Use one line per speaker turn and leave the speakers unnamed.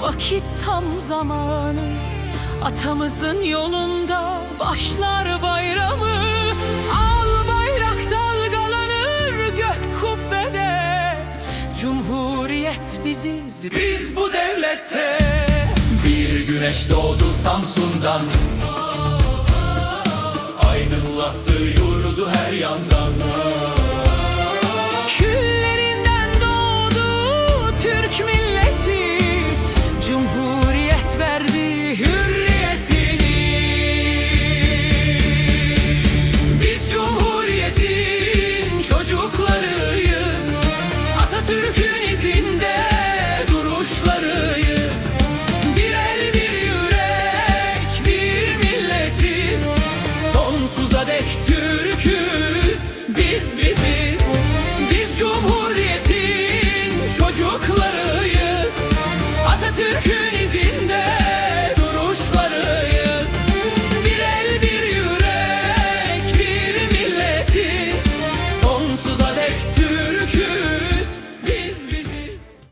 Vakit tam zamanı. Atamızın yolunda başlar bayramı. Al bayrak dalgalanır gök kubbede. Cumhuriyet biziz biz bu devlette
Bir güneş doğdu Samsun'dan. Aydınlattı yurdu her yandan
Cumhuriyetin